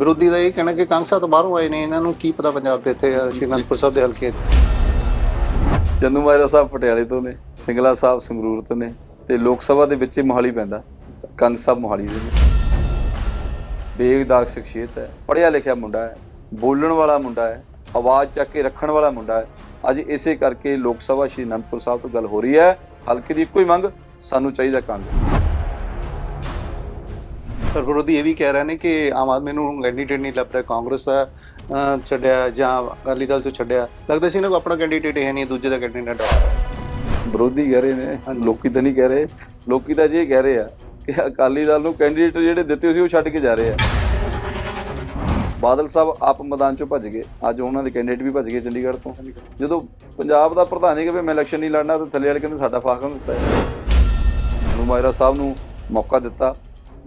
ਵਿਰੋਧੀ ਦਾ ਇਹ ਕਹਿਣਾ ਕਿ ਕਾਂਗਸਾ ਤੋਂ ਬਾਹਰੋਂ ਆਏ ਨੇ, ਇਹਨਾਂ ਨੂੰ ਕੀ ਪਤਾ ਪੰਜਾਬ ਦੇ ਇੱਥੇ ਸ਼੍ਰੀ ਅਨੰਦਪੁਰ ਸਾਹਿਬ ਦੇ ਹਲਕੇ ਚੰਦੂ ਮਾਜਰਾ ਸਾਹਿਬ ਪਟਿਆਲੇ ਤੋਂ ਨੇ, ਸਿੰਗਲਾ ਸਾਹਿਬ ਸੰਗਰੂਰ ਤੋਂ ਨੇ, ਤੇ ਲੋਕ ਸਭਾ ਦੇ ਵਿੱਚ ਹੀ ਮੋਹਾਲੀ ਪੈਂਦਾ ਕੰਗ ਸਾਹਿਬ ਮੋਹਾਲੀ ਦੇ ਨੇ। ਬੇਗਦਾਗ ਸ਼ਖਸੀਅਤ ਹੈ, ਪੜ੍ਹਿਆ ਲਿਖਿਆ ਮੁੰਡਾ ਹੈ, ਬੋਲਣ ਵਾਲਾ ਮੁੰਡਾ ਹੈ, ਆਵਾਜ਼ ਚੱਕ ਕੇ ਰੱਖਣ ਵਾਲਾ ਮੁੰਡਾ ਹੈ। ਅੱਜ ਇਸੇ ਕਰਕੇ ਲੋਕ ਸਭਾ ਸ਼੍ਰੀ ਅਨੰਦਪੁਰ ਸਾਹਿਬ ਤੋਂ ਗੱਲ ਹੋ ਰਹੀ ਹੈ, ਹਲਕੇ ਦੀ ਇੱਕੋ ਹੀ ਮੰਗ ਸਾਨੂੰ ਚਾਹੀਦਾ ਕੰਗ ਪਰ ਵਿਰੋਧੀ ਇਹ ਵੀ ਕਹਿ ਰਹੇ ਨੇ ਕਿ ਆਮ ਆਦਮੀ ਨੂੰ ਕੈਂਡੀਡੇਟ ਨਹੀਂ ਲੱਭਦਾ ਕਾਂਗਰਸ ਦਾ ਛੱਡਿਆ ਜਾਂ ਅਕਾਲੀ ਦਲ ਤੋਂ ਛੱਡਿਆ। ਲੱਗਦਾ ਸੀ ਇਹਨਾਂ ਕੋ ਆਪਣਾ ਕੈਂਡੀਡੇਟ ਹੈ ਨਹੀਂ ਦੂਜੇ ਦਾ ਕੈਂਡੀਡੇਟ ਹੈ ਵਿਰੋਧੀ ਕਹਿ ਰਹੇ ਨੇ ਲੋਕੀ ਤਾਂ ਨਹੀਂ ਕਹਿ ਰਹੇ। ਲੋਕੀ ਤਾਂ ਜੇ ਕਹਿ ਰਹੇ ਆ ਕਿ ਅਕਾਲੀ ਦਲ ਨੂੰ ਕੈਂਡੀਡੇਟ ਜਿਹੜੇ ਦਿੱਤੇ ਸੀ ਉਹ ਛੱਡ ਕੇ ਜਾ ਰਹੇ ਆ। ਬਾਦਲ ਸਾਹਿਬ ਆਪ ਮੈਦਾਨ ਚੋਂ ਭੱਜ ਗਏ। ਅੱਜ ਉਹਨਾਂ ਦੇ ਕੈਂਡੀਡੇਟ ਵੀ ਭੱਜ ਗਏ ਚੰਡੀਗੜ੍ਹ ਤੋਂ। ਜਦੋਂ ਪੰਜਾਬ ਦਾ ਪ੍ਰਧਾਨ ਹੀ ਕਹੇ ਮੈਂ ਇਲੈਕਸ਼ਨ ਨਹੀਂ ਲੜਨਾ ਤਾਂ ਥੱਲੇ ਵਾਲੇ ਕਹਿੰਦੇ ਸਾਡਾ ਫਾਕਾ ਦਿੱਤਾ ਹੈ। ਨੁਮਾਇਰਾ ਸਾਹਿਬ ਨੂੰ ਮੌਕਾ ਦਿੱਤਾ।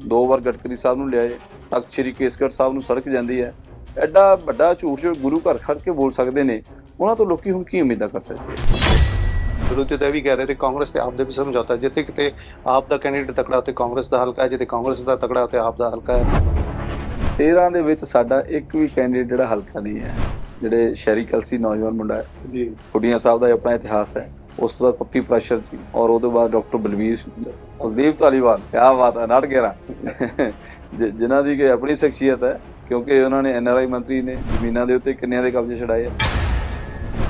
ਦੋ ਵਾਰ ਗਡਕਰੀ ਸਾਹਿਬ ਨੂੰ ਲਿਆਏ। ਤਖਤ ਸ੍ਰੀ ਕੇਸਗੜ੍ਹ ਸਾਹਿਬ ਨੂੰ ਸੜਕ ਜਾਂਦੀ ਹੈ। ਐਡਾ ਵੱਡਾ ਝੂਠ ਜੋ ਗੁਰੂ ਘਰ ਖੜ ਕੇ ਬੋਲ ਸਕਦੇ ਨੇ ਉਹਨਾਂ ਤੋਂ ਲੋਕੀ ਹੁਣ ਕੀ ਉਮੀਦਾਂ ਕਰ ਸਕਦੇ ਵਿਰੋਧੀ ਤਾਂ ਵੀ ਕਹਿ ਰਹੇ ਤੇ ਕਾਂਗਰਸ ਤੇ ਆਪ ਦੇ ਵੀ ਸਮਝੌਤਾ ਜਿੱਥੇ ਕਿਤੇ ਆਪ ਦਾ ਕੈਂਡੀਡੇਟ ਤਕੜਾ ਉੱਥੇ ਕਾਂਗਰਸ ਦਾ ਹਲਕਾ ਹੈ ਜਿੱਥੇ ਕਾਂਗਰਸ ਦਾ ਤਕੜਾ ਉੱਥੇ ਆਪ ਦਾ ਹਲਕਾ ਹੈ। 13 ਦੇ ਵਿੱਚ ਸਾਡਾ ਇੱਕ ਵੀ ਕੈਂਡੀਡੇਟ ਜਿਹੜਾ ਹਲਕਾ ਨਹੀਂ ਹੈ ਜਿਹੜੇ ਸ਼ਹਿਰੀ ਕਲਸੀ ਨੌਜਵਾਨ ਮੁੰਡਾ ਹੈ। ਜੀ। ਕੁੜੀਆਂ ਸਾਹਿਬ ਦਾ ਆਪਣਾ ਇਤਿਹਾਸ ਹੈ। ਉਸ ਤੋਂ ਬਾਅਦ ਪੱਪੀ ਪ੍ਰੈਸ਼ਰ ਜੀ ਔਰ ਉਹਦੇ ਬਾਅਦ ਡਾਕਟਰ ਬਲਵੀਰ ਕੁਲਦੀਪ ਧਾਲੀਵਾਲ ਕੀ ਬਾਤ ਹੈ ਨਾਟ ਗੇਰਾ ਜਿਨ੍ਹਾਂ ਦੀ ਕਿ ਆਪਣੀ ਸ਼ਖਸੀਅਤ ਹੈ ਕਿਉਂਕਿ ਉਹਨਾਂ ਨੇ ਐਨਆਰਆਈ ਮੰਤਰੀ ਨੇ ਜ਼ਮੀਨਾਂ ਦੇ ਉੱਤੇ ਕਿੰਨਿਆਂ ਦੇ ਕਬਜ਼ੇ ਛਡਾਏ ਆ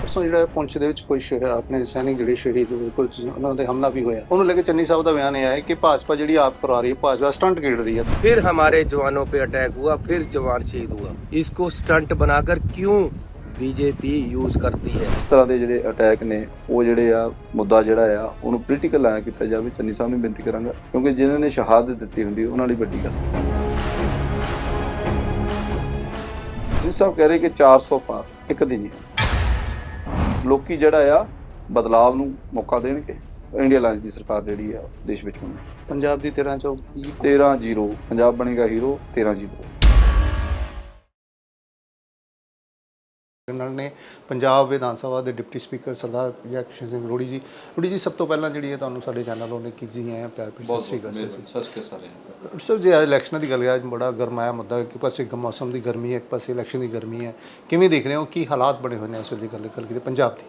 ਪਰਸੋਂ ਜਿਹੜਾ ਪੁੰਛ ਦੇ ਵਿੱਚ ਕੋਈ ਸ਼ਹੀਦ ਆਪਣੇ ਸੈਨਿਕ ਜਿਹੜੇ ਸ਼ਹੀਦ ਹੋਏ ਕੁਝ ਉਹਨਾਂ ਦੇ ਹਮਲਾ ਵੀ ਹੋਇਆ ਉਹਨੂੰ ਲੈ ਕੇ ਚੰਨੀ ਸਾਹਿਬ ਦਾ ਬਿਆਨ ਇਹ ਆਇਆ ਕਿ ਭਾਜਪਾ ਜਿਹੜੀ ਆਪ ਕਰਵਾ ਰਹੀ ਹੈ ਭਾਜਪਾ ਸਟੰਟ ਖੇਡ ਰਹੀ ਹੈ फिर हमारे जवानों पे अटैक हुआ फिर जवान शहीद हुआ इसको स्टंट बनाकर क्यों ਬੀਜੇਪੀ ਯੂਜ਼ ਕਰਦੀ ਹੈ। ਇਸ ਤਰ੍ਹਾਂ ਦੇ ਜਿਹੜੇ ਅਟੈਕ ਨੇ ਉਹ ਜਿਹੜੇ ਆ ਮੁੱਦਾ ਜਿਹੜਾ ਆ ਉਹਨੂੰ ਪੋਲੀਟੀਕਲ ਲਾਇਆ ਕੀਤਾ ਜਾਵੇ। ਚੰਨੀ ਸਾਹਿਬ ਨੂੰ ਬੇਨਤੀ ਕਰਾਂਗਾ ਕਿਉਂਕਿ ਜਿਨ੍ਹਾਂ ਨੇ ਸ਼ਹਾਦਤ ਦਿੱਤੀ ਹੁੰਦੀ ਉਹਨਾਂ ਲਈ ਵੱਡੀ ਗੱਲ। ਜੀ ਸਾਹਿਬ ਕਹਿ ਰਹੇ ਕਿ 400 ਪਾਰ ਇੱਕ ਦਿਨ ਹੀ ਲੋਕੀ ਜਿਹੜਾ ਆ ਬਦਲਾਵ ਨੂੰ ਮੌਕਾ ਦੇਣਗੇ। ਇੰਡੀਆ ਲਾਂਚ ਦੀ ਸਰਕਾਰ ਜਿਹੜੀ ਆ ਦੇਸ਼ ਵਿੱਚ ਹੋਣੀ। ਪੰਜਾਬ ਦੀ 13 ਚੌਕ। 13 ਜੀਰੋ ਪੰਜਾਬ ਬਣੇਗਾ ਹੀਰੋ 13 0 ਨਾਲ ਨੇ ਪੰਜਾਬ ਵਿਧਾਨ ਸਭਾ ਦੇ ਡਿਪਟੀ ਸਪੀਕਰ ਸਰਦਾਰ ਜਗਕਿਸ਼ਨ ਸਿੰਘ ਰੋੜੀ ਜੀ। ਰੋੜੀ ਜੀ ਸਭ ਤੋਂ ਪਹਿਲਾਂ ਜਿਹੜੀ ਹੈ ਤੁਹਾਨੂੰ ਸਾਡੇ ਚੈਨਲ ਉਹਨੇ ਕੀਤੀ ਹੈ ਪਿਆਰ ਭਰੀ ਸਤਿ ਸ਼੍ਰੀ ਅਕਾਲ ਸਰ। ਕੇ ਸਾਰੇ ਸਰ ਜੇ ਅੱਜ ਇਲੈਕਸ਼ਨਾਂ ਦੀ ਗੱਲ ਹੈ ਅੱਜ ਬੜਾ ਗਰਮਾਇਆ ਮੁੱਦਾ ਇੱਕ ਪਾਸੇ ਮੌਸਮ ਦੀ ਗਰਮੀ ਹੈ ਇੱਕ ਪਾਸੇ ਇਲੈਕਸ਼ਨ ਦੀ ਗਰਮੀ ਹੈ। ਕਿਵੇਂ ਦੇਖ ਰਹੇ ਹੋ? ਕੀ ਹਾਲਾਤ ਬਣੇ ਹੋਏ ਨੇ ਇਸ ਵੇਲੇ ਗੱਲ ਗੱਲ ਕਰੀਏ ਪੰਜਾਬ ਦੀ?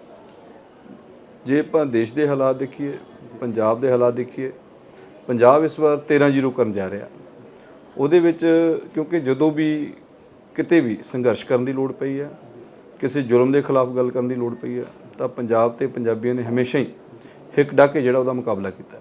ਜੇ ਆਪਾਂ ਦੇਸ਼ ਦੇ ਹਾਲਾਤ ਦੇਖੀਏ ਪੰਜਾਬ ਦੇ ਹਾਲਾਤ ਦੇਖੀਏ ਪੰਜਾਬ ਇਸ ਵਾਰ 13 ਜ਼ੀਰੋ ਕਰਨ ਜਾ ਰਿਹਾ। ਉਹਦੇ ਵਿੱਚ ਕਿਉਂਕਿ ਜਦੋਂ ਵੀ ਕਿਤੇ ਵੀ ਸੰਘਰਸ਼ ਕਰਨ ਦੀ ਲੋੜ ਪਈ ਹੈ ਕਿਸੇ ਜ਼ੁਲਮ ਦੇ ਖਿਲਾਫ ਗੱਲ ਕਰਨ ਦੀ ਲੋੜ ਪਈ ਹੈ, ਤਾਂ ਪੰਜਾਬ ਤੇ ਪੰਜਾਬੀਆਂ ਨੇ ਹਮੇਸ਼ਾ ਹੀ ਹਿੱਕ ਡਾਕੇ ਜਿਹੜਾ ਉਹਦਾ ਮੁਕਾਬਲਾ ਕੀਤਾ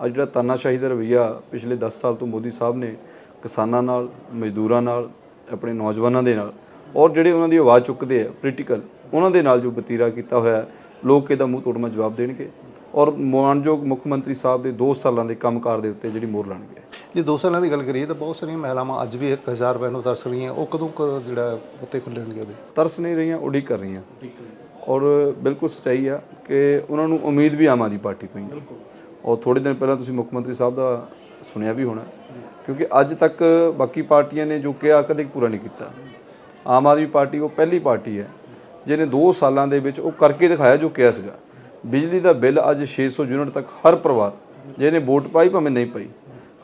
ਅੱਜ ਜਿਹੜਾ ਤਾਨਾਸ਼ਾਹੀ ਦਾ ਰਵਈਆ ਪਿਛਲੇ 10 ਸਾਲ ਤੋਂ ਮੋਦੀ ਸਾਹਿਬ ਨੇ ਕਿਸਾਨਾਂ ਨਾਲ, ਮਜ਼ਦੂਰਾਂ ਨਾਲ, ਆਪਣੇ ਨੌਜਵਾਨਾਂ ਦੇ ਨਾਲ ਔਰ ਜਿਹੜੇ ਉਹਨਾਂ ਦੀ ਆਵਾਜ਼ ਚੁੱਕਦੇ ਆ ਪੋਲੀਟੀਕਲ ਉਹਨਾਂ ਦੇ ਨਾਲ ਜੋ ਬਤੀਰਾ ਕੀਤਾ ਹੋਇਆ ਲੋਕ ਇਹਦਾ ਮੂੰਹ ਤੋੜਮਾ ਜਵਾਬ ਦੇਣਗੇ ਔਰ ਮਾਨਯੋਗ ਮੁੱਖ ਮੰਤਰੀ ਸਾਹਿਬ ਦੇ 2 ਸਾਲਾਂ ਦੇ ਕੰਮਕਾਰ ਦੇ ਉੱਤੇ ਜਿਹੜੀ ਮੋਹਰ ਲਾਣਗੇ ਜੇ ਦੋ ਸਾਲਾਂ ਦੀ ਗੱਲ ਕਰੀਏ ਤਾਂ ਬਹੁਤ ਸਾਰੀਆਂ ਮਹਿਲਾਵਾਂ ਅੱਜ ਵੀ 1000 ਰੁਪਏ ਨੂੰ ਤਰਸ ਰਹੀਆਂ ਉਹ ਕਦੋਂ ਕੁ ਜਿਹੜਾ ਉੱਤੇ ਖੁੱਲਣਗੇ ਉਹਦੇ? ਤਰਸ ਨਹੀਂ ਰਹੀਆਂ ਉਡੀਕ ਕਰ ਰਹੀਆਂ। ਔਰ ਬਿਲਕੁਲ ਸੱਚਾਈ ਆ ਕਿ ਉਹਨਾਂ ਨੂੰ ਉਮੀਦ ਵੀ ਆਮ ਆਦਮੀ ਪਾਰਟੀ ਤੋਂ ਹੀ ਹੈ ਔਰ ਥੋੜੇ ਦਿਨ ਪਹਿਲਾਂ ਤੁਸੀਂ ਮੁੱਖ ਮੰਤਰੀ ਸਾਹਿਬ ਦਾ ਸੁਣਿਆ ਵੀ ਹੋਣਾ ਕਿਉਂਕਿ ਅੱਜ ਤੱਕ ਬਾਕੀ ਪਾਰਟੀਆਂ ਨੇ ਜੋ ਕਿਹਾ ਕਦੇ ਪੂਰਾ ਨਹੀਂ ਕੀਤਾ। ਆਮ ਆਦਮੀ ਪਾਰਟੀ ਉਹ ਪਹਿਲੀ ਪਾਰਟੀ ਹੈ ਜਿਹਨੇ 2 ਸਾਲਾਂ ਦੇ ਵਿੱਚ ਉਹ ਕਰਕੇ ਦਿਖਾਇਆ ਜੋ ਕਿਹਾ ਸੀਗਾ। ਬਿਜਲੀ ਦਾ ਬਿੱਲ ਅੱਜ 600 ਯੂਨਿਟ ਤੱਕ ਹਰ ਪਰਿਵਾਰ ਜਿਹਨੇ ਵੋਟ ਪਾਈ ਭਾਵੇਂ ਨਹੀਂ ਪਾਈ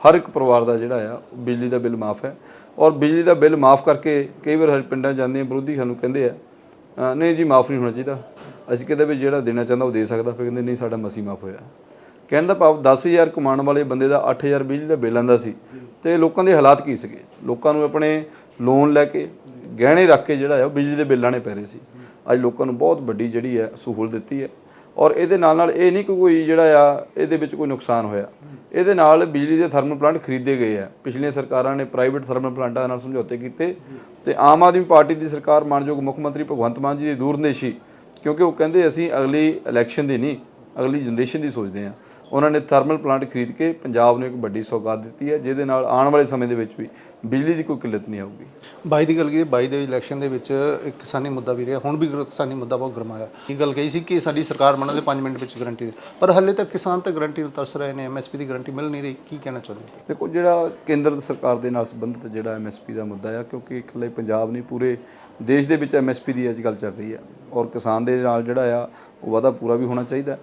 ਹਰ ਇੱਕ ਪਰਿਵਾਰ ਦਾ ਜਿਹੜਾ ਆ ਬਿਜਲੀ ਦਾ ਬਿੱਲ ਮਾਫ ਹੈ। ਔਰ ਬਿਜਲੀ ਦਾ ਬਿੱਲ ਮਾਫ ਕਰਕੇ ਕਈ ਵਾਰ ਪਿੰਡਾਂ ਜਾਂਦੇ ਵਿਰੋਧੀ ਸਾਨੂੰ ਕਹਿੰਦੇ ਆ ਨਹੀਂ ਜੀ ਮਾਫ ਨਹੀਂ ਹੋਣਾ ਚਾਹੀਦਾ। ਅਸੀਂ ਕਹਿੰਦੇ ਵੀ ਜਿਹੜਾ ਦੇਣਾ ਚਾਹੁੰਦਾ ਉਹ ਦੇ ਸਕਦਾ, ਫਿਰ ਕਹਿੰਦੇ ਨਹੀਂ ਸਾਡਾ ਮਸੀ ਮਾਫ ਹੋਇਆ। ਕਹਿਣ ਦਾ ਭਾਵ 10000 ਕਮਾਉਣ ਵਾਲੇ ਬੰਦੇ ਦਾ 8000 ਬਿਜਲੀ ਦਾ ਬਿੱਲ ਆਂਦਾ ਸੀ ਤੇ ਲੋਕਾਂ ਦੇ ਹਾਲਾਤ ਕੀ ਸੀਗੇ? ਲੋਕਾਂ ਨੂੰ ਆਪਣੇ ਲੋਨ ਲੈ ਕੇ ਗਹਿਣੇ ਰੱਖ ਕੇ ਜਿਹੜਾ ਹੈ ਉਹ ਬਿਜਲੀ ਦੇ ਬਿੱਲ ਆਣੇ ਪੈ ਰਹੇ ਸੀ। ਅੱਜ ਲੋਕਾਂ ਨੂੰ ਬਹੁਤ ਵੱਡੀ ਜਿਹੜੀ ਹੈ ਸਹੂਲਤ ਦਿੱਤੀ ਹੈ। ਔਰ ਇਹਦੇ ਨਾਲ ਨਾਲ ਇਹ ਨਹੀਂ ਕਿ ਕੋਈ ਜਿਹੜਾ ਆ, ਇਹਦੇ ਵਿੱਚ ਕੋਈ ਨੁਕਸਾਨ ਹੋਇਆ। ਇਹਦੇ ਨਾਲ ਬਿਜਲੀ ਦੇ ਥਰਮਲ ਪਲਾਂਟ ਖਰੀਦੇ ਗਏ ਆ। ਪਿਛਲੀਆਂ ਸਰਕਾਰਾਂ ਨੇ ਪ੍ਰਾਈਵੇਟ ਥਰਮਲ ਪਲਾਂਟਾਂ ਨਾਲ ਸਮਝੌਤੇ ਕੀਤੇ ਤੇ ਆਮ ਆਦਮੀ ਪਾਰਟੀ ਦੀ ਸਰਕਾਰ ਮਾਨਯੋਗ ਮੁੱਖ ਮੰਤਰੀ ਭਗਵੰਤ ਮਾਨ ਜੀ ਦੀ ਦੂਰਨੇਸ਼ੀ ਕਿਉਂਕਿ ਉਹ ਕਹਿੰਦੇ ਅਸੀਂ ਅਗਲੀ ਇਲੈਕਸ਼ਨ ਦੀ ਨਹੀਂ, ਅਗਲੀ ਜਨਰੇਸ਼ਨ ਦੀ ਸੋਚਦੇ ਹਾਂ। ਉਹਨਾਂ ਨੇ ਥਰਮਲ ਪਲਾਂਟ ਖਰੀਦ ਕੇ ਪੰਜਾਬ ਨੂੰ ਇੱਕ ਵੱਡੀ ਸੌਗਾਤ ਦਿੱਤੀ ਹੈ ਜਿਹਦੇ ਨਾਲ ਆਉਣ ਵਾਲੇ ਸਮੇਂ ਦੇ ਵਿੱਚ ਵੀ ਬਿਜਲੀ ਦੀ ਕੋਈ ਕਿੱਲਤ ਨਹੀਂ ਆਊਗੀ। ਬਾਈ ਦੀ ਗੱਲ ਕਰੀਏ ਬਾਈ ਦੇ ਇਲੈਕਸ਼ਨ ਦੇ ਵਿੱਚ ਇੱਕ ਕਿਸਾਨੀ ਮੁੱਦਾ ਵੀ ਰਿਹਾ ਹੁਣ ਵੀ ਕਿਸਾਨੀ ਮੁੱਦਾ ਬਹੁਤ ਗਰਮਾਇਆ ਇਹ ਗੱਲ ਕਹੀ ਸੀ ਕਿ ਸਾਡੀ ਸਰਕਾਰ ਬਣਨ ਦੇ 5 ਮਿੰਟ ਵਿੱਚ ਗਾਰੰਟੀ ਦੇ ਪਰ ਹੱਲੇ ਤੱਕ ਕਿਸਾਨ ਤਾਂ ਗਾਰੰਟੀ ਨੂੰ ਤਰਸ ਰਹੇ ਨੇ ਐਮਐਸਪੀ ਦੀ ਗਾਰੰਟੀ ਮਿਲ ਨਹੀਂ ਰਹੀ ਕੀ ਕਹਿਣਾ ਚਾਹੁੰਦੇ ਹੋ? ਦੇਖੋ ਜਿਹੜਾ ਕੇਂਦਰ ਸਰਕਾਰ ਦੇ ਨਾਲ ਸੰਬੰਧਿਤ ਜਿਹੜਾ ਐਮਐਸਪੀ ਦਾ ਮੁੱਦਾ ਆ ਕਿਉਂਕਿ ਇਕੱਲੇ ਪੰਜਾਬ ਨਹੀਂ ਪੂਰੇ ਦੇਸ਼ ਦੇ ਵਿੱਚ ਐਮਐਸਪੀ ਦੀ ਅੱਜ ਗੱਲ ਚੱਲ ਰਹੀ ਆ। ਔਰ ਕਿਸਾਨ ਦੇ ਨਾਲ ਜਿਹੜਾ ਆ ਉਹ ਵਾਅਦਾ ਪੂਰਾ ਵੀ ਹੋਣਾ ਚਾਹੀਦਾ।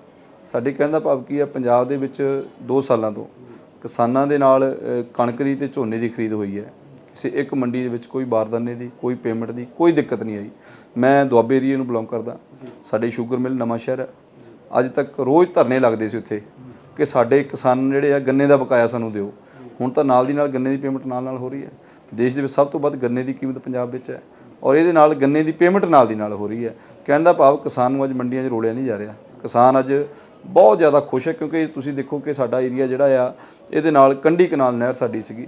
ਸਾਡੇ ਕਹਿਣ ਦਾ ਭਾਵ ਕੀ ਹੈ ਪੰਜਾਬ ਦੇ ਵਿੱਚ 2 ਸਾਲਾਂ ਤੋਂ ਕਿਸਾਨਾਂ ਦੇ ਨਾਲ ਕਣਕ ਦੀ ਤੇ ਝੋਨੇ ਦੀ ਖਰੀਦ ਹੋਈ ਹੈ। ਕਿਸੇ ਇੱਕ ਮੰਡੀ ਦੇ ਵਿੱਚ ਕੋਈ ਬਾਰਦਾਨੇ ਦੀ, ਕੋਈ ਪੇਮੈਂਟ ਦੀ ਕੋਈ ਦਿੱਕਤ ਨਹੀਂ ਆਈ। ਮੈਂ ਦੁਆਬੇ ਏਰੀਏ ਨੂੰ ਬਿਲੋਂਗ ਕਰਦਾ। ਸਾਡੇ ਸ਼ੂਗਰ ਮਿਲ ਨਵਾਂ ਸ਼ਹਿਰ ਹੈ ਅੱਜ ਤੱਕ ਰੋਜ਼ ਧਰਨੇ ਲੱਗਦੇ ਸੀ ਉੱਥੇ ਕਿ ਸਾਡੇ ਕਿਸਾਨ ਜਿਹੜੇ ਆ, ਗੰਨੇ ਦਾ ਬਕਾਇਆ ਸਾਨੂੰ ਦਿਓ। ਹੁਣ ਤਾਂ ਨਾਲ ਦੀ ਨਾਲ ਗੰਨੇ ਦੀ ਪੇਮੈਂਟ ਨਾਲ ਨਾਲ ਹੋ ਰਹੀ ਹੈ। ਦੇਸ਼ ਦੇ ਵਿੱਚ ਸਭ ਤੋਂ ਵੱਧ ਗੰਨੇ ਦੀ ਕੀਮਤ ਪੰਜਾਬ ਵਿੱਚ ਹੈ ਔਰ ਇਹਦੇ ਨਾਲ ਗੰਨੇ ਦੀ ਪੇਮੈਂਟ ਨਾਲ ਦੀ ਨਾਲ ਹੋ ਰਹੀ ਹੈ। ਕਹਿਣ ਦਾ ਭਾਵ ਕਿਸਾਨ ਨੂੰ ਅੱਜ ਮੰਡੀਆਂ 'ਚ ਰੋਲਿਆ ਨਹੀਂ ਜਾ ਰਿਹਾ। ਕਿਸਾਨ ਅੱਜ ਬਹੁਤ ਜ਼ਿਆਦਾ ਖੁਸ਼ ਹੈ ਕਿਉਂਕਿ ਤੁਸੀਂ ਦੇਖੋ ਕਿ ਸਾਡਾ ਏਰੀਆ ਜਿਹੜਾ ਆ, ਇਹਦੇ ਨਾਲ ਕੰਢੀ ਕਨਾਲ ਨਹਿਰ ਸਾਡੀ ਸੀਗੀ।